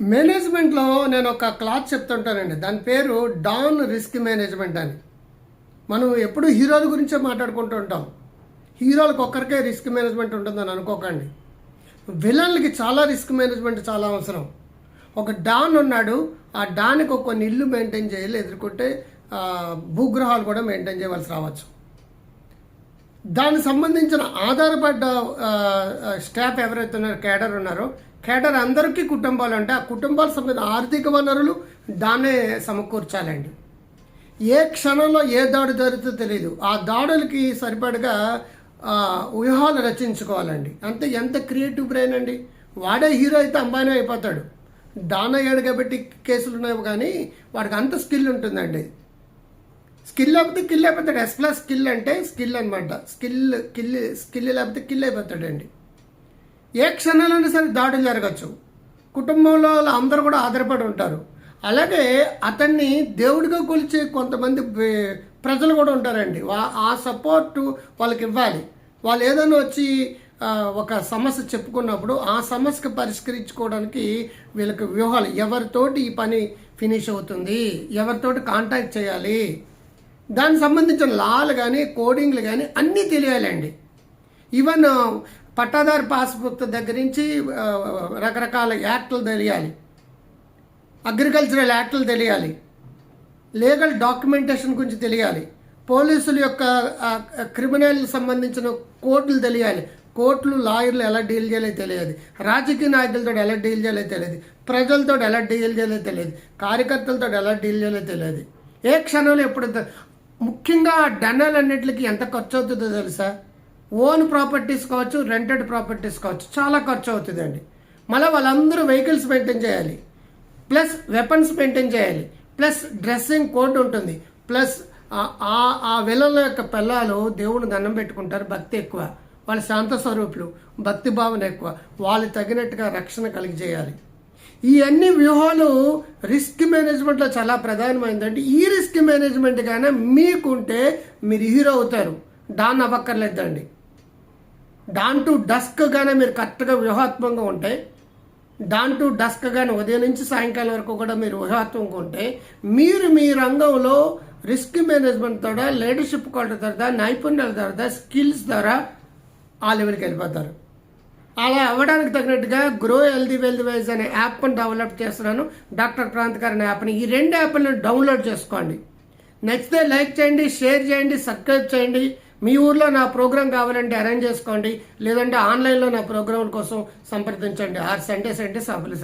మేనేజ్మెంట్లో నేను ఒక క్లాత్ చెప్తుంటానండి. దాని పేరు డాన్ రిస్క్ మేనేజ్మెంట్ అని. మనం ఎప్పుడు హీరోల గురించే మాట్లాడుకుంటూ ఉంటాం. హీరోలకు ఒక్కరికే రిస్క్ మేనేజ్మెంట్ ఉంటుందని అనుకోకండి. విలన్లకి చాలా రిస్క్ మేనేజ్మెంట్ చాలా అవసరం. ఒక డాన్ ఉన్నాడు. ఆ డాన్కి ఒక కొన్ని ఇల్లు మెయింటైన్ చేయాలి. ఎదుర్కొంటే భూగ్రహాలు కూడా మెయింటైన్ చేయవలసి రావచ్చు. దానికి సంబంధించిన ఆధారపడ్డ స్టాఫ్ ఎవరైతే ఉన్నారో కేడర్ ఉన్నారో కేడర్ అందరికీ కుటుంబాలు అంటే ఆ కుటుంబాలకు సంబంధించిన ఆర్థిక వనరులు దాన్నే సమకూర్చాలండి. ఏ క్షణంలో ఏ దాడి జరుగుతుందో తెలియదు ఆ దాడులకి సరిపడగా వ్యూహాలు రచించుకోవాలండి. అంతే ఎంత క్రియేటివ్ బ్రెయిన్ అండి. వాడే హీరో అయితే అంబానీ అయిపోతాడు. దాన అయ్యాడు కాబట్టి కేసులు ఉన్నాయి కానీ వాడికి అంత స్కిల్ ఉంటుందండి. స్కిల్ లేకపోతే కిల్ అయిపోతాడు. ఎస్ ప్లస్ స్కిల్ అంటే స్కిల్ అనమాట స్కిల్ కిల్ స్కిల్ లేకపోతే కిల్ అయిపోతాడండి. ఏ క్షణాలైనా సరే దాడులు జరగచ్చు. కుటుంబంలో అందరూ కూడా ఆధారపడి ఉంటారు. అలాగే అతన్ని దేవుడిగా కొలిచే కొంతమంది ప్రజలు కూడా ఉంటారండి. వా- ఆ సపోర్టు వాళ్ళకి ఇవ్వాలి. వాళ్ళు ఏదైనా వచ్చి ఒక సమస్య చెప్పుకున్నప్పుడు ఆ సమస్యకు పరిష్కరించుకోవడానికి వీళ్ళకి వ్యూహాలు. ఎవరితోటి ఈ పని ఫినిష్ అవుతుంది? ఎవరితోటి కాంటాక్ట్ చేయాలి? దానికి సంబంధించిన లాలు కానీ కోడింగ్లు కానీ అన్నీ తెలియాలండి. ఈవెన్ పట్టాదారు పాస్బుక్ దగ్గర నుంచి రకరకాల యాక్ట్లు తెలియాలి. అగ్రికల్చరల్ యాక్ట్లు తెలియాలి. లీగల్ డాక్యుమెంటేషన్ గురించి తెలియాలి. పోలీసుల యొక్క క్రిమినల్ సంబంధించిన కోర్టులు తెలియాలి. కోర్టులు లాయర్లు ఎలా డీల్ చేయాలో తెలియదు రాజకీయ నాయకులతో ఎలా డీల్ చేయాలో తెలియదు ప్రజలతో ఎలా డీల్ చేయాలో తెలియదు కార్యకర్తలతో ఎలా డీల్ చేయాలో తెలియదు ఏ క్షణంలో ఎప్పుడు ముఖ్యంగా డన్నల్ అన్నింటికి ఎంత ఖర్చు అవుతుందో తెలుసా? ఓన్ ప్రాపర్టీస్ కావచ్చు రెంటెడ్ ప్రాపర్టీస్ కావచ్చు చాలా ఖర్చు అవుతుందండి మళ్ళీ వాళ్ళందరూ వెహికల్స్ మెయింటైన్ చేయాలి. ప్లస్ వెపన్స్ మెయింటైన్ చేయాలి. ప్లస్ డ్రెస్సింగ్ కోడ్ ఉంటుంది. ప్లస్ ఆ- ఆ విలల యొక్క పిల్లలు దేవుని దండం పెట్టుకుంటారు భక్తి ఎక్కువ. వాళ్ళ శాంత స్వరూపులు భక్తి భావన ఎక్కువ. వాళ్ళు తగినట్టుగా రక్షణ కలిగజేయాలి ఈ అన్ని వ్యూహాలు రిస్క్ మేనేజ్మెంట్లో చాలా ప్రధానమైందంటే ఈ రిస్క్ మేనేజ్మెంట్ కానీ మీకుంటే మీరు హీరో అవుతారు. డాన్ అవ్వక్కర్లేదండి. డాన్ టు డస్క్ కానీ మీరు కరెక్ట్గా వ్యూహాత్మకంగా ఉంటే డాన్ టు డస్క్ కానీ ఉదయం నుంచి సాయంకాలం వరకు కూడా మీరు వ్యూహాత్మకంగా ఉంటే మీరు మీ రంగంలో రిస్క్ మేనేజ్మెంట్ ద్వారా లీడర్షిప్ క్వాలిటీ ద్వారా నైపుణ్యాల ద్వారా స్కిల్స్ ద్వారా ఆ లెవెల్కి వెళ్ళిపోతారు. అలా అవ్వడానికి తగినట్టుగా గ్రో హెల్దీ వెల్దీ వైజ్ అనే యాప్ని డెవలప్ చేస్తున్నాను. డాక్టర్ ప్రాంత్ గారి యాప్ని ఈ రెండు యాప్లను డౌన్లోడ్ చేసుకోండి. నచ్చితే లైక్ చేయండి షేర్ చేయండి సబ్స్క్రైబ్ చేయండి. మీ ఊర్లో నా ప్రోగ్రామ్ కావాలంటే అరేంజ్ చేసుకోండి. లేదంటే ఆన్లైన్లో నా ప్రోగ్రాం కోసం సంప్రదించండి. ఆరు సండే సండే సభలు